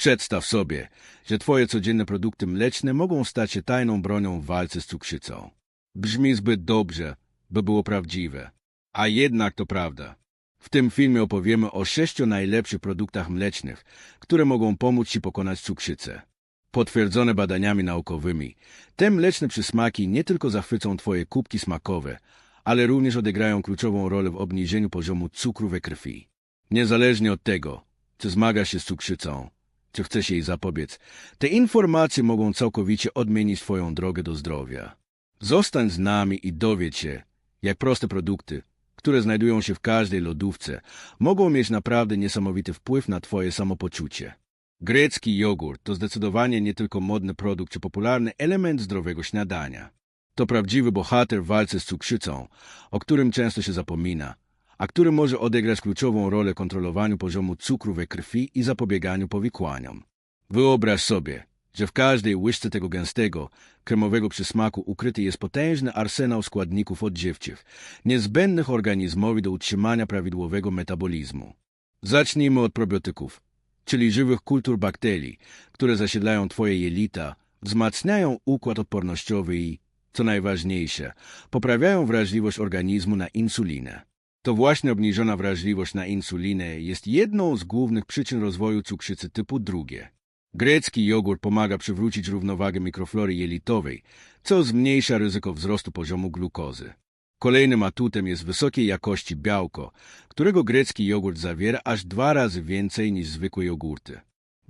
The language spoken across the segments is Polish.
Przedstaw sobie, że twoje codzienne produkty mleczne mogą stać się tajną bronią w walce z cukrzycą. Brzmi zbyt dobrze, by było prawdziwe. A jednak to prawda. W tym filmie opowiemy o sześciu najlepszych produktach mlecznych, które mogą pomóc Ci pokonać cukrzycę. Potwierdzone badaniami naukowymi, te mleczne przysmaki nie tylko zachwycą Twoje kubki smakowe, ale również odegrają kluczową rolę w obniżeniu poziomu cukru we krwi. Niezależnie od tego, czy zmagasz się z cukrzycą, czy chcesz jej zapobiec, te informacje mogą całkowicie odmienić Twoją drogę do zdrowia. Zostań z nami i dowiedz się, jak proste produkty, które znajdują się w każdej lodówce, mogą mieć naprawdę niesamowity wpływ na Twoje samopoczucie. Grecki jogurt to zdecydowanie nie tylko modny produkt czy popularny element zdrowego śniadania. To prawdziwy bohater walce z cukrzycą, o którym często się zapomina, a który może odegrać kluczową rolę w kontrolowaniu poziomu cukru we krwi i zapobieganiu powikłaniom. Wyobraź sobie, że w każdej łyżce tego gęstego, kremowego przysmaku ukryty jest potężny arsenał składników odżywczych, niezbędnych organizmowi do utrzymania prawidłowego metabolizmu. Zacznijmy od probiotyków, czyli żywych kultur bakterii, które zasiedlają Twoje jelita, wzmacniają układ odpornościowy i, co najważniejsze, poprawiają wrażliwość organizmu na insulinę. To właśnie obniżona wrażliwość na insulinę jest jedną z głównych przyczyn rozwoju cukrzycy typu drugie. Grecki jogurt pomaga przywrócić równowagę mikroflory jelitowej, co zmniejsza ryzyko wzrostu poziomu glukozy. Kolejnym atutem jest wysokiej jakości białko, którego grecki jogurt zawiera aż dwa razy więcej niż zwykłe jogurty.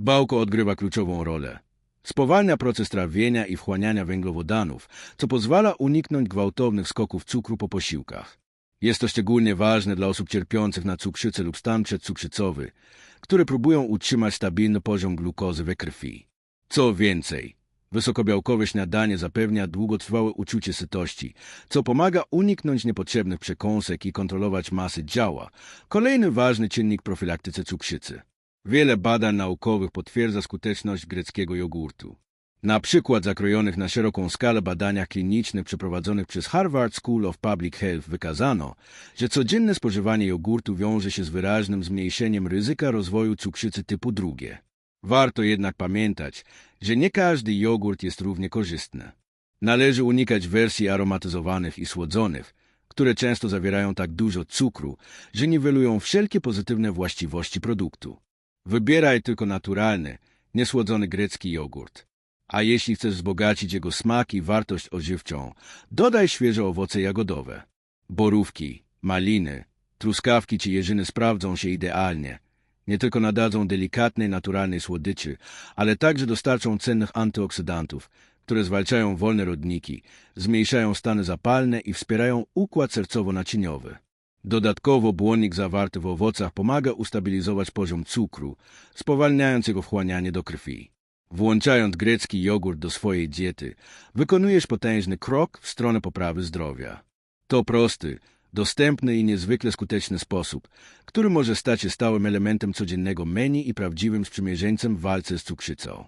Białko odgrywa kluczową rolę. Spowalnia proces trawienia i wchłaniania węglowodanów, co pozwala uniknąć gwałtownych skoków cukru po posiłkach. Jest to szczególnie ważne dla osób cierpiących na cukrzycę lub stan przedcukrzycowy, które próbują utrzymać stabilny poziom glukozy we krwi. Co więcej, wysokobiałkowe śniadanie zapewnia długotrwałe uczucie sytości, co pomaga uniknąć niepotrzebnych przekąsek i kontrolować masy ciała, kolejny ważny czynnik profilaktyce cukrzycy. Wiele badań naukowych potwierdza skuteczność greckiego jogurtu. Na przykład zakrojonych na szeroką skalę badaniach klinicznych przeprowadzonych przez Harvard School of Public Health wykazano, że codzienne spożywanie jogurtu wiąże się z wyraźnym zmniejszeniem ryzyka rozwoju cukrzycy typu drugie. Warto jednak pamiętać, że nie każdy jogurt jest równie korzystny. Należy unikać wersji aromatyzowanych i słodzonych, które często zawierają tak dużo cukru, że niwelują wszelkie pozytywne właściwości produktu. Wybieraj tylko naturalny, niesłodzony grecki jogurt. A jeśli chcesz wzbogacić jego smak i wartość odżywczą, dodaj świeże owoce jagodowe. Borówki, maliny, truskawki czy jeżyny sprawdzą się idealnie. Nie tylko nadadzą delikatnej, naturalnej słodyczy, ale także dostarczą cennych antyoksydantów, które zwalczają wolne rodniki, zmniejszają stany zapalne i wspierają układ sercowo-naczyniowy. Dodatkowo błonnik zawarty w owocach pomaga ustabilizować poziom cukru, spowalniając jego wchłanianie do krwi. Włączając grecki jogurt do swojej diety, wykonujesz potężny krok w stronę poprawy zdrowia. To prosty, dostępny i niezwykle skuteczny sposób, który może stać się stałym elementem codziennego menu i prawdziwym sprzymierzeńcem w walce z cukrzycą.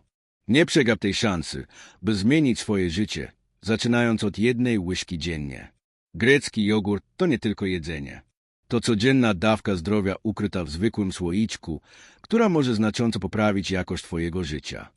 Nie przegap tej szansy, by zmienić swoje życie, zaczynając od jednej łyżki dziennie. Grecki jogurt to nie tylko jedzenie. To codzienna dawka zdrowia ukryta w zwykłym słoiczku, która może znacząco poprawić jakość Twojego życia.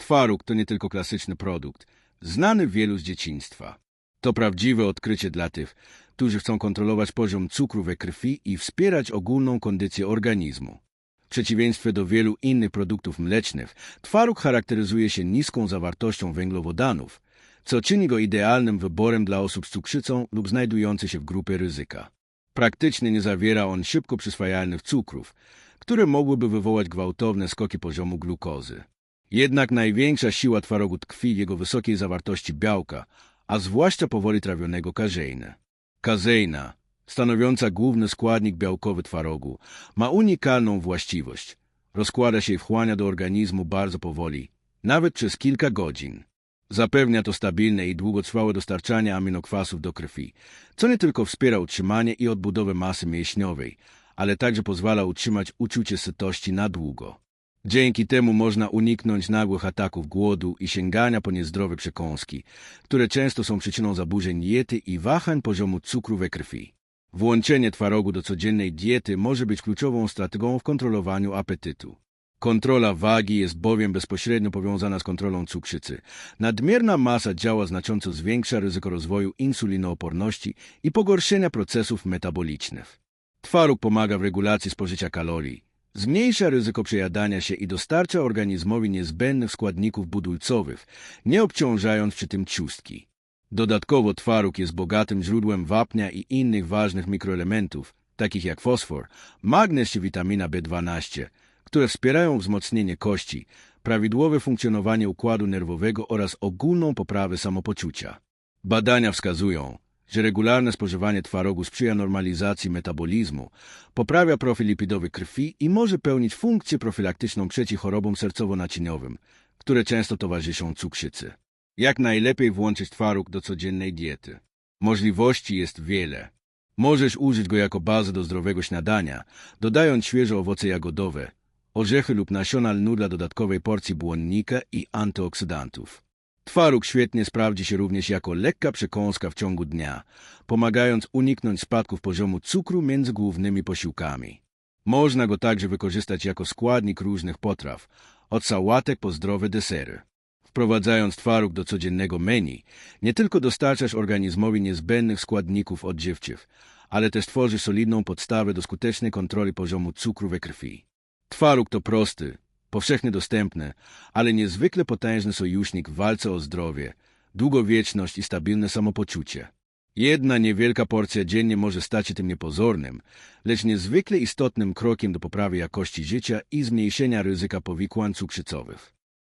Twaróg to nie tylko klasyczny produkt, znany wielu z dzieciństwa. To prawdziwe odkrycie dla tych, którzy chcą kontrolować poziom cukru we krwi i wspierać ogólną kondycję organizmu. W przeciwieństwie do wielu innych produktów mlecznych, twaróg charakteryzuje się niską zawartością węglowodanów, co czyni go idealnym wyborem dla osób z cukrzycą lub znajdujących się w grupie ryzyka. Praktycznie nie zawiera on szybko przyswajalnych cukrów, które mogłyby wywołać gwałtowne skoki poziomu glukozy. Jednak największa siła twarogu tkwi w jego wysokiej zawartości białka, a zwłaszcza powoli trawionego kazeiny. Kazeina, stanowiąca główny składnik białkowy twarogu, ma unikalną właściwość. Rozkłada się i wchłania do organizmu bardzo powoli, nawet przez kilka godzin. Zapewnia to stabilne i długotrwałe dostarczanie aminokwasów do krwi, co nie tylko wspiera utrzymanie i odbudowę masy mięśniowej, ale także pozwala utrzymać uczucie sytości na długo. Dzięki temu można uniknąć nagłych ataków głodu i sięgania po niezdrowe przekąski, które często są przyczyną zaburzeń diety i wahań poziomu cukru we krwi. Włączenie twarogu do codziennej diety może być kluczową strategią w kontrolowaniu apetytu. Kontrola wagi jest bowiem bezpośrednio powiązana z kontrolą cukrzycy. Nadmierna masa ciała znacząco zwiększa ryzyko rozwoju insulinooporności i pogorszenia procesów metabolicznych. Twaróg pomaga w regulacji spożycia kalorii, zmniejsza ryzyko przejadania się i dostarcza organizmowi niezbędnych składników budulcowych, nie obciążając przy tym ciustki. Dodatkowo twaróg jest bogatym źródłem wapnia i innych ważnych mikroelementów, takich jak fosfor, magnez czy witamina B12, które wspierają wzmocnienie kości, prawidłowe funkcjonowanie układu nerwowego oraz ogólną poprawę samopoczucia. Badania wskazują, że regularne spożywanie twarogu sprzyja normalizacji metabolizmu, poprawia profil lipidowy krwi i może pełnić funkcję profilaktyczną przeciw chorobom sercowo-naczyniowym, które często towarzyszą cukrzycy. Jak najlepiej włączyć twaróg do codziennej diety? Możliwości jest wiele. Możesz użyć go jako bazę do zdrowego śniadania, dodając świeże owoce jagodowe, orzechy lub nasiona lnu dla dodatkowej porcji błonnika i antyoksydantów. Twaróg świetnie sprawdzi się również jako lekka przekąska w ciągu dnia, pomagając uniknąć spadków poziomu cukru między głównymi posiłkami. Można go także wykorzystać jako składnik różnych potraw, od sałatek po zdrowe desery. Wprowadzając twaróg do codziennego menu, nie tylko dostarczasz organizmowi niezbędnych składników odżywczych, ale też tworzysz solidną podstawę do skutecznej kontroli poziomu cukru we krwi. Twaróg to prosty, powszechnie dostępny, ale niezwykle potężny sojusznik w walce o zdrowie, długowieczność i stabilne samopoczucie. Jedna niewielka porcja dziennie może stać się tym niepozornym, lecz niezwykle istotnym krokiem do poprawy jakości życia i zmniejszenia ryzyka powikłań cukrzycowych.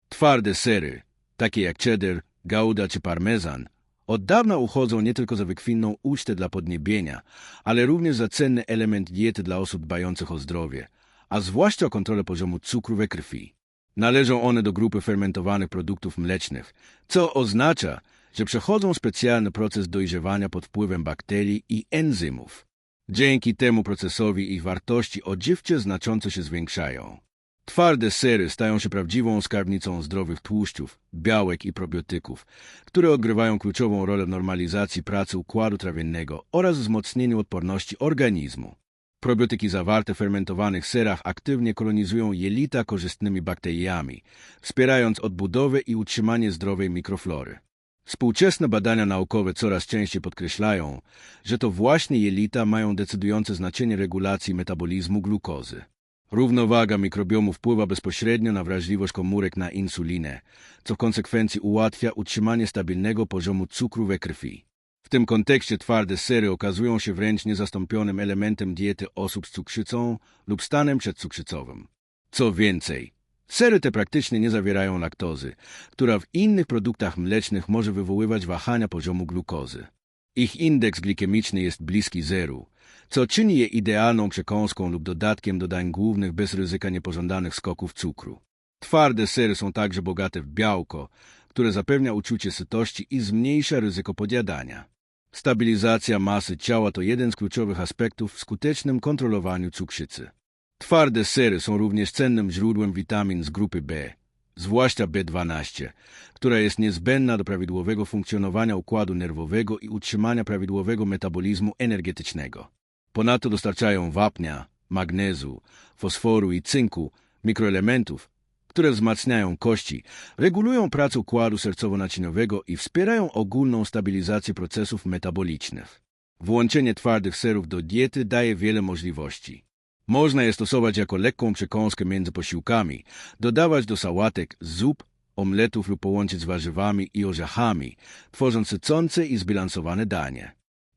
Twarde sery, takie jak cheddar, gouda czy parmezan, od dawna uchodzą nie tylko za wykwintną ucztę dla podniebienia, ale również za cenny element diety dla osób dbających o zdrowie – a zwłaszcza o kontrolę poziomu cukru we krwi. Należą one do grupy fermentowanych produktów mlecznych, co oznacza, że przechodzą specjalny proces dojrzewania pod wpływem bakterii i enzymów. Dzięki temu procesowi ich wartości odżywcze znacząco się zwiększają. Twarde sery stają się prawdziwą skarbnicą zdrowych tłuszczów, białek i probiotyków, które odgrywają kluczową rolę w normalizacji pracy układu trawiennego oraz wzmocnieniu odporności organizmu. Probiotyki zawarte w fermentowanych serach aktywnie kolonizują jelita korzystnymi bakteriami, wspierając odbudowę i utrzymanie zdrowej mikroflory. Współczesne badania naukowe coraz częściej podkreślają, że to właśnie jelita mają decydujące znaczenie regulacji metabolizmu glukozy. Równowaga mikrobiomu wpływa bezpośrednio na wrażliwość komórek na insulinę, co w konsekwencji ułatwia utrzymanie stabilnego poziomu cukru we krwi. W tym kontekście twarde sery okazują się wręcz niezastąpionym elementem diety osób z cukrzycą lub stanem przedcukrzycowym. Co więcej, sery te praktycznie nie zawierają laktozy, która w innych produktach mlecznych może wywoływać wahania poziomu glukozy. Ich indeks glikemiczny jest bliski zeru, co czyni je idealną przekąską lub dodatkiem do dań głównych bez ryzyka niepożądanych skoków cukru. Twarde sery są także bogate w białko, które zapewnia uczucie sytości i zmniejsza ryzyko podjadania. Stabilizacja masy ciała to jeden z kluczowych aspektów w skutecznym kontrolowaniu cukrzycy. Twarde sery są również cennym źródłem witamin z grupy B, zwłaszcza B12, która jest niezbędna do prawidłowego funkcjonowania układu nerwowego i utrzymania prawidłowego metabolizmu energetycznego. Ponadto dostarczają wapnia, magnezu, fosforu i cynku, mikroelementów, które wzmacniają kości, regulują pracę układu sercowo-naczyniowego i wspierają ogólną stabilizację procesów metabolicznych. Włączenie twardych serów do diety daje wiele możliwości. Można je stosować jako lekką przekąskę między posiłkami, dodawać do sałatek, zup, omletów lub połączyć z warzywami i orzechami, tworząc sycące i zbilansowane danie.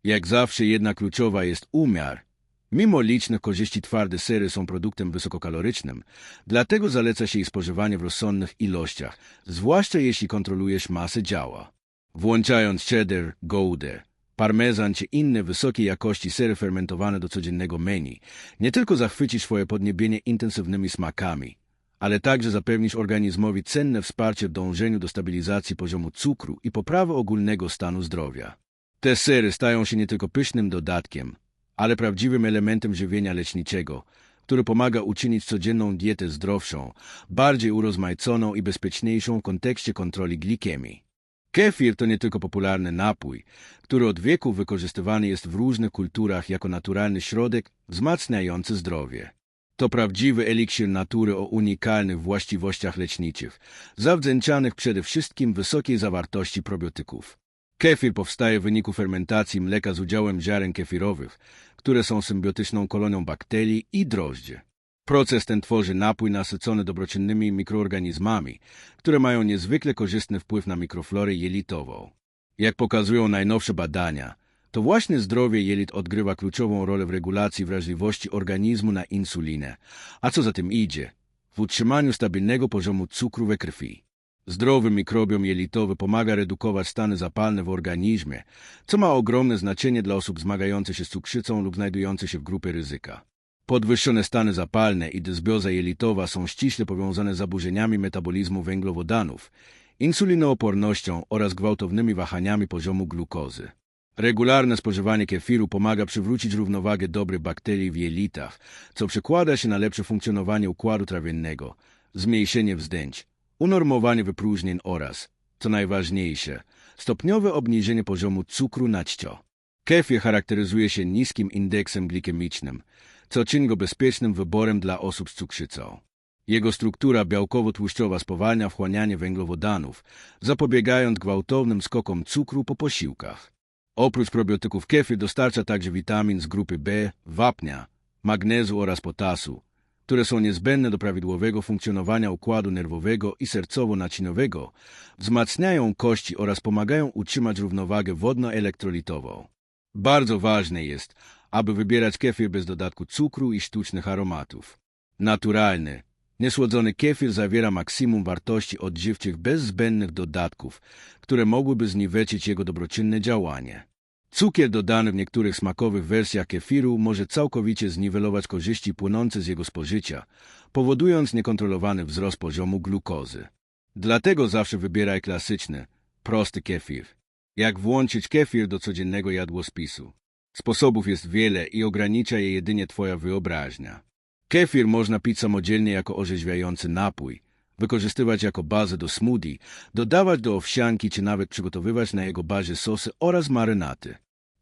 Jak zawsze jedna kluczowa jest umiar – Mimo licznych korzyści twarde sery są produktem wysokokalorycznym, dlatego zaleca się ich spożywanie w rozsądnych ilościach, zwłaszcza jeśli kontrolujesz masę ciała. Włączając cheddar, goudę, parmezan czy inne wysokiej jakości sery fermentowane do codziennego menu, nie tylko zachwycisz swoje podniebienie intensywnymi smakami, ale także zapewnisz organizmowi cenne wsparcie w dążeniu do stabilizacji poziomu cukru i poprawy ogólnego stanu zdrowia. Te sery stają się nie tylko pysznym dodatkiem, ale prawdziwym elementem żywienia leczniczego, który pomaga uczynić codzienną dietę zdrowszą, bardziej urozmaiconą i bezpieczniejszą w kontekście kontroli glikemii. Kefir to nie tylko popularny napój, który od wieków wykorzystywany jest w różnych kulturach jako naturalny środek wzmacniający zdrowie. To prawdziwy eliksir natury o unikalnych właściwościach leczniczych, zawdzięczanych przede wszystkim wysokiej zawartości probiotyków. Kefir powstaje w wyniku fermentacji mleka z udziałem ziaren kefirowych, które są symbiotyczną kolonią bakterii i drożdży. Proces ten tworzy napój nasycony dobroczynnymi mikroorganizmami, które mają niezwykle korzystny wpływ na mikroflorę jelitową. Jak pokazują najnowsze badania, to właśnie zdrowie jelit odgrywa kluczową rolę w regulacji wrażliwości organizmu na insulinę, a co za tym idzie, w utrzymaniu stabilnego poziomu cukru we krwi. Zdrowy mikrobiom jelitowy pomaga redukować stany zapalne w organizmie, co ma ogromne znaczenie dla osób zmagających się z cukrzycą lub znajdujących się w grupie ryzyka. Podwyższone stany zapalne i dysbioza jelitowa są ściśle powiązane z zaburzeniami metabolizmu węglowodanów, insulinoopornością oraz gwałtownymi wahaniami poziomu glukozy. Regularne spożywanie kefiru pomaga przywrócić równowagę dobrych bakterii w jelitach, co przekłada się na lepsze funkcjonowanie układu trawiennego, zmniejszenie wzdęć, unormowanie wypróżnień oraz, co najważniejsze, stopniowe obniżenie poziomu cukru naćcio. Kefir charakteryzuje się niskim indeksem glikemicznym, co czyni go bezpiecznym wyborem dla osób z cukrzycą. Jego struktura białkowo-tłuszczowa spowalnia wchłanianie węglowodanów, zapobiegając gwałtownym skokom cukru po posiłkach. Oprócz probiotyków kefir dostarcza także witamin z grupy B, wapnia, magnezu oraz potasu, które są niezbędne do prawidłowego funkcjonowania układu nerwowego i sercowo-naczyniowego, wzmacniają kości oraz pomagają utrzymać równowagę wodno-elektrolitową. Bardzo ważne jest, aby wybierać kefir bez dodatku cukru i sztucznych aromatów. Naturalny, niesłodzony kefir zawiera maksimum wartości odżywczych bez zbędnych dodatków, które mogłyby zniweczyć jego dobroczynne działanie. Cukier dodany w niektórych smakowych wersjach kefiru może całkowicie zniwelować korzyści płynące z jego spożycia, powodując niekontrolowany wzrost poziomu glukozy. Dlatego zawsze wybieraj klasyczny, prosty kefir. Jak włączyć kefir do codziennego jadłospisu? Sposobów jest wiele i ogranicza je jedynie Twoja wyobraźnia. Kefir można pić samodzielnie jako orzeźwiający napój, wykorzystywać jako bazę do smoothie, dodawać do owsianki czy nawet przygotowywać na jego bazie sosy oraz marynaty.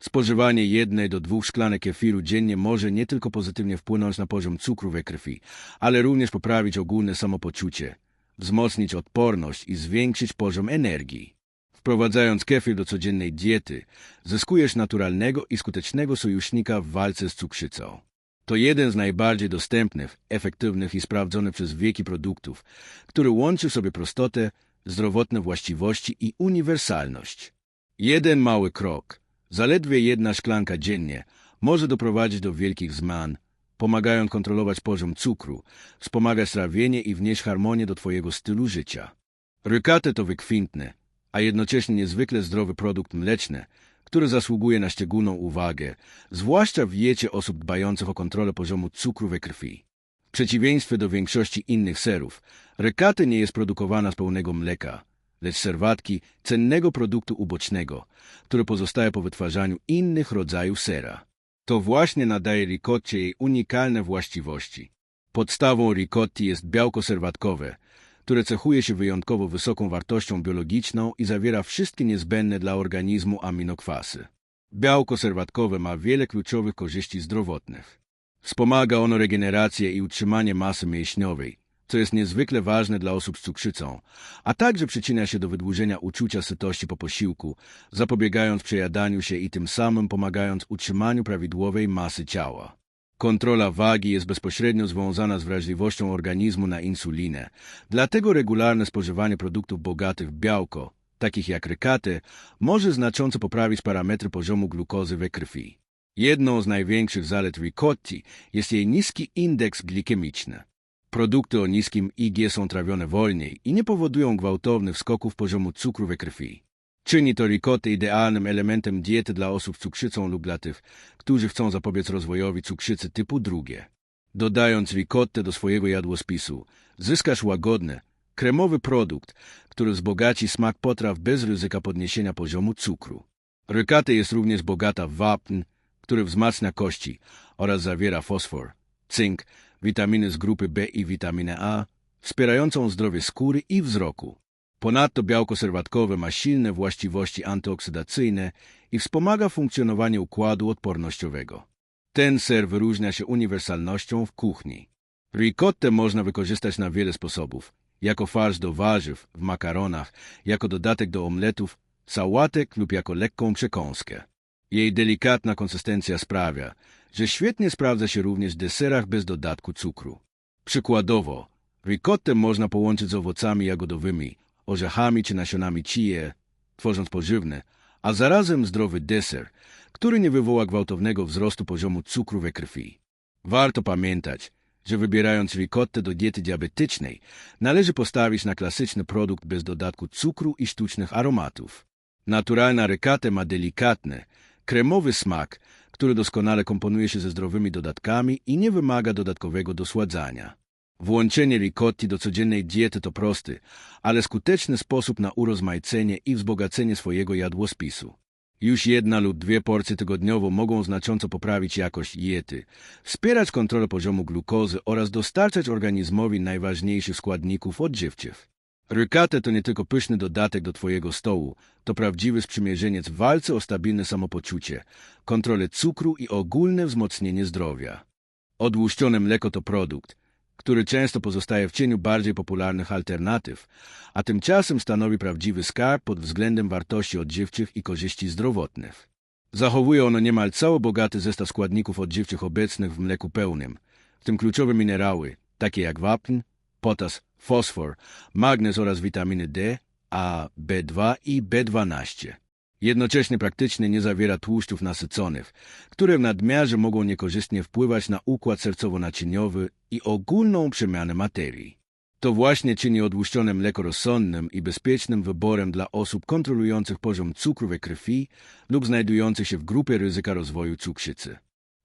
Spożywanie jednej do dwóch szklanek kefiru dziennie może nie tylko pozytywnie wpłynąć na poziom cukru we krwi, ale również poprawić ogólne samopoczucie, wzmocnić odporność i zwiększyć poziom energii. Wprowadzając kefir do codziennej diety, zyskujesz naturalnego i skutecznego sojusznika w walce z cukrzycą. To jeden z najbardziej dostępnych, efektywnych i sprawdzonych przez wieki produktów, który łączy w sobie prostotę, zdrowotne właściwości i uniwersalność. Jeden mały krok, zaledwie jedna szklanka dziennie, może doprowadzić do wielkich zmian, pomagając kontrolować poziom cukru, wspomagać trawienie i wnieść harmonię do Twojego stylu życia. Rykate to wykwintny, a jednocześnie niezwykle zdrowy produkt mleczny, który zasługuje na szczególną uwagę, zwłaszcza w diecie osób dbających o kontrolę poziomu cukru we krwi. W przeciwieństwie do większości innych serów, rekaty nie jest produkowana z pełnego mleka, lecz serwatki cennego produktu ubocznego, który pozostaje po wytwarzaniu innych rodzajów sera. To właśnie nadaje ricotcie jej unikalne właściwości. Podstawą ricotti jest białko serwatkowe, które cechuje się wyjątkowo wysoką wartością biologiczną i zawiera wszystkie niezbędne dla organizmu aminokwasy. Białko serwatkowe ma wiele kluczowych korzyści zdrowotnych. Wspomaga ono regenerację i utrzymanie masy mięśniowej, co jest niezwykle ważne dla osób z cukrzycą, a także przyczynia się do wydłużenia uczucia sytości po posiłku, zapobiegając przejadaniu się i tym samym pomagając utrzymaniu prawidłowej masy ciała. Kontrola wagi jest bezpośrednio związana z wrażliwością organizmu na insulinę, dlatego regularne spożywanie produktów bogatych w białko, takich jak rykaty, może znacząco poprawić parametry poziomu glukozy we krwi. Jedną z największych zalet ricotti jest jej niski indeks glikemiczny. Produkty o niskim IG są trawione wolniej i nie powodują gwałtownych skoków poziomu cukru we krwi. Czyni to rikotę idealnym elementem diety dla osób z cukrzycą lub dla tych, którzy chcą zapobiec rozwojowi cukrzycy typu drugie. Dodając rikotę do swojego jadłospisu, zyskasz łagodny, kremowy produkt, który wzbogaci smak potraw bez ryzyka podniesienia poziomu cukru. Rykata jest również bogata w wapń, który wzmacnia kości oraz zawiera fosfor, cynk, witaminy z grupy B i witaminę A, wspierającą zdrowie skóry i wzroku. Ponadto białko serwatkowe ma silne właściwości antyoksydacyjne i wspomaga funkcjonowanie układu odpornościowego. Ten ser wyróżnia się uniwersalnością w kuchni. Ricottę można wykorzystać na wiele sposobów. Jako farsz do warzyw, w makaronach, jako dodatek do omletów, sałatek lub jako lekką przekąskę. Jej delikatna konsystencja sprawia, że świetnie sprawdza się również w deserach bez dodatku cukru. Przykładowo, ricottę można połączyć z owocami jagodowymi, orzechami czy nasionami chie, tworząc pożywny, a zarazem zdrowy deser, który nie wywoła gwałtownego wzrostu poziomu cukru we krwi. Warto pamiętać, że wybierając ricottę do diety diabetycznej, należy postawić na klasyczny produkt bez dodatku cukru i sztucznych aromatów. Naturalna ricotta ma delikatny, kremowy smak, który doskonale komponuje się ze zdrowymi dodatkami i nie wymaga dodatkowego dosładzania. Włączenie ricotti do codziennej diety to prosty, ale skuteczny sposób na urozmaicenie i wzbogacenie swojego jadłospisu. Już jedna lub dwie porcje tygodniowo mogą znacząco poprawić jakość diety, wspierać kontrolę poziomu glukozy oraz dostarczać organizmowi najważniejszych składników odżywczych. Rykate to nie tylko pyszny dodatek do Twojego stołu, to prawdziwy sprzymierzeniec w walce o stabilne samopoczucie, kontrolę cukru i ogólne wzmocnienie zdrowia. Odłuszczone mleko to produkt, który często pozostaje w cieniu bardziej popularnych alternatyw, a tymczasem stanowi prawdziwy skarb pod względem wartości odżywczych i korzyści zdrowotnych. Zachowuje ono niemal cały bogaty zestaw składników odżywczych obecnych w mleku pełnym, w tym kluczowe minerały, takie jak wapń, potas, fosfor, magnez oraz witaminy D, A, B2 i B12. Jednocześnie praktycznie nie zawiera tłuszczów nasyconych, które w nadmiarze mogą niekorzystnie wpływać na układ sercowo-naczyniowy i ogólną przemianę materii. To właśnie czyni odłuszczone mleko rozsądnym i bezpiecznym wyborem dla osób kontrolujących poziom cukru we krwi lub znajdujących się w grupie ryzyka rozwoju cukrzycy.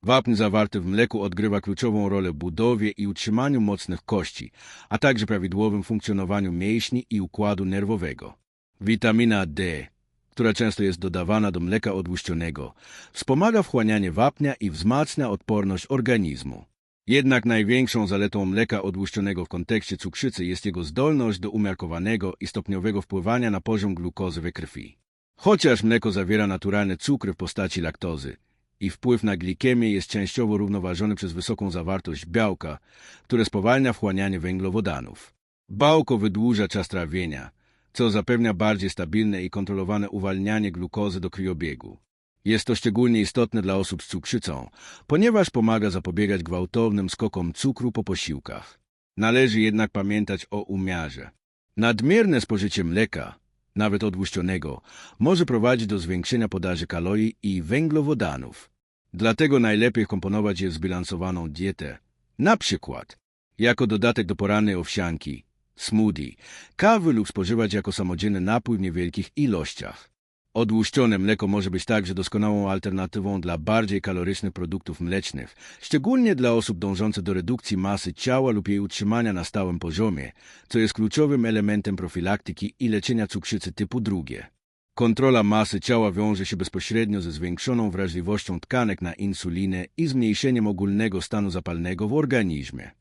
Wapń zawarty w mleku odgrywa kluczową rolę w budowie i utrzymaniu mocnych kości, a także prawidłowym funkcjonowaniu mięśni i układu nerwowego. Witamina D, która często jest dodawana do mleka odłuszczonego, wspomaga wchłanianie wapnia i wzmacnia odporność organizmu. Jednak największą zaletą mleka odłuszczonego w kontekście cukrzycy jest jego zdolność do umiarkowanego i stopniowego wpływania na poziom glukozy we krwi. Chociaż mleko zawiera naturalne cukry w postaci laktozy, i wpływ na glikemię jest częściowo równoważony przez wysoką zawartość białka, które spowalnia wchłanianie węglowodanów. Białko wydłuża czas trawienia, co zapewnia bardziej stabilne i kontrolowane uwalnianie glukozy do krwiobiegu. Jest to szczególnie istotne dla osób z cukrzycą, ponieważ pomaga zapobiegać gwałtownym skokom cukru po posiłkach. Należy jednak pamiętać o umiarze. Nadmierne spożycie mleka, nawet odłuszczonego, może prowadzić do zwiększenia podaży kalorii i węglowodanów. Dlatego najlepiej komponować je w zbilansowaną dietę. Na przykład, jako dodatek do porannej owsianki, smoothie, kawy lub spożywać jako samodzielny napój w niewielkich ilościach. Odłuszczone mleko może być także doskonałą alternatywą dla bardziej kalorycznych produktów mlecznych, szczególnie dla osób dążących do redukcji masy ciała lub jej utrzymania na stałym poziomie, co jest kluczowym elementem profilaktyki i leczenia cukrzycy typu drugie. Kontrola masy ciała wiąże się bezpośrednio ze zwiększoną wrażliwością tkanek na insulinę i zmniejszeniem ogólnego stanu zapalnego w organizmie.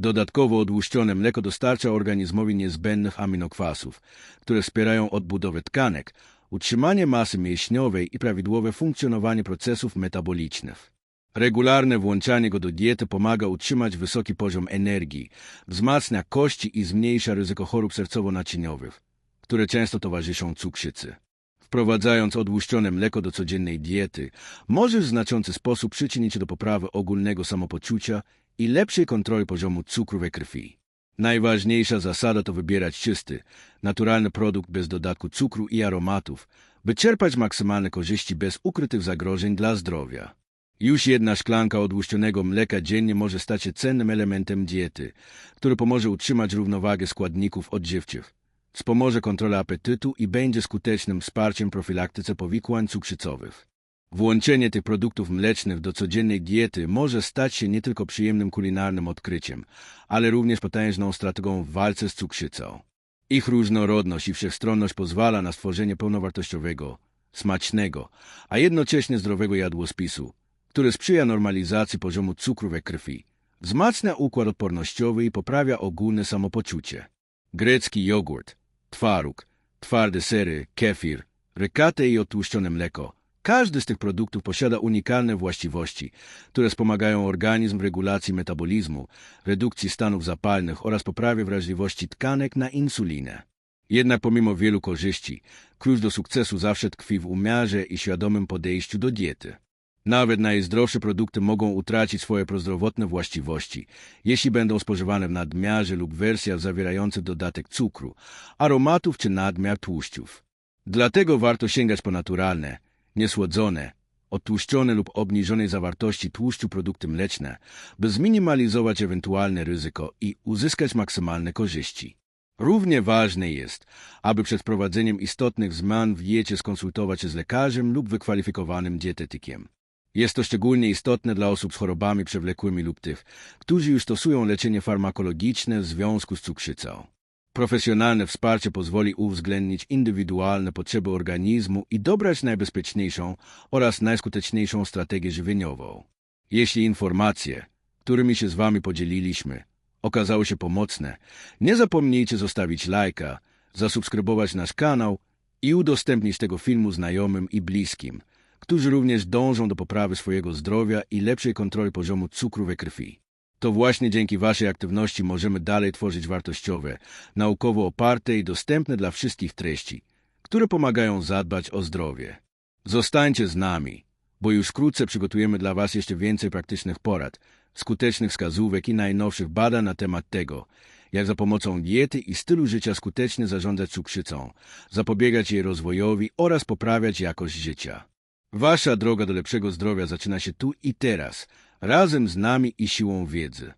Dodatkowo odłuszczone mleko dostarcza organizmowi niezbędnych aminokwasów, które wspierają odbudowę tkanek, utrzymanie masy mięśniowej i prawidłowe funkcjonowanie procesów metabolicznych. Regularne włączanie go do diety pomaga utrzymać wysoki poziom energii, wzmacnia kości i zmniejsza ryzyko chorób sercowo-naczyniowych, które często towarzyszą cukrzycy. Wprowadzając odłuszczone mleko do codziennej diety, możesz w znaczący sposób przyczynić się do poprawy ogólnego samopoczucia i lepszej kontroli poziomu cukru we krwi. Najważniejsza zasada to wybierać czysty, naturalny produkt bez dodatku cukru i aromatów, by czerpać maksymalne korzyści bez ukrytych zagrożeń dla zdrowia. Już jedna szklanka odłuszczonego mleka dziennie może stać się cennym elementem diety, który pomoże utrzymać równowagę składników odżywczych, wspomoże kontrolę apetytu i będzie skutecznym wsparciem profilaktyce powikłań cukrzycowych. Włączenie tych produktów mlecznych do codziennej diety może stać się nie tylko przyjemnym kulinarnym odkryciem, ale również potężną strategią w walce z cukrzycą. Ich różnorodność i wszechstronność pozwala na stworzenie pełnowartościowego, smacznego, a jednocześnie zdrowego jadłospisu, który sprzyja normalizacji poziomu cukru we krwi, wzmacnia układ odpornościowy i poprawia ogólne samopoczucie. Grecki jogurt, twaróg, twarde sery, kefir, rykate i otłuszczone mleko – Każdy z tych produktów posiada unikalne właściwości, które wspomagają organizm w regulacji metabolizmu, redukcji stanów zapalnych oraz poprawie wrażliwości tkanek na insulinę. Jednak pomimo wielu korzyści, klucz do sukcesu zawsze tkwi w umiarze i świadomym podejściu do diety. Nawet najzdrowsze produkty mogą utracić swoje prozdrowotne właściwości, jeśli będą spożywane w nadmiarze lub wersjach zawierających dodatek cukru, aromatów czy nadmiar tłuszczów. Dlatego warto sięgać po naturalne, niesłodzone, odtłuszczone lub obniżonej zawartości tłuszczu produkty mleczne, by zminimalizować ewentualne ryzyko i uzyskać maksymalne korzyści. Równie ważne jest, aby przed wprowadzeniem istotnych zmian w diecie skonsultować się z lekarzem lub wykwalifikowanym dietetykiem. Jest to szczególnie istotne dla osób z chorobami przewlekłymi lub tych, którzy już stosują leczenie farmakologiczne w związku z cukrzycą. Profesjonalne wsparcie pozwoli uwzględnić indywidualne potrzeby organizmu i dobrać najbezpieczniejszą oraz najskuteczniejszą strategię żywieniową. Jeśli informacje, którymi się z Wami podzieliliśmy, okazały się pomocne, nie zapomnijcie zostawić lajka, zasubskrybować nasz kanał i udostępnić tego filmu znajomym i bliskim, którzy również dążą do poprawy swojego zdrowia i lepszej kontroli poziomu cukru we krwi. To właśnie dzięki Waszej aktywności możemy dalej tworzyć wartościowe, naukowo oparte i dostępne dla wszystkich treści, które pomagają zadbać o zdrowie. Zostańcie z nami, bo już wkrótce przygotujemy dla Was jeszcze więcej praktycznych porad, skutecznych wskazówek i najnowszych badań na temat tego, jak za pomocą diety i stylu życia skutecznie zarządzać cukrzycą, zapobiegać jej rozwojowi oraz poprawiać jakość życia. Wasza droga do lepszego zdrowia zaczyna się tu i teraz, razem z nami i siłą wiedzy.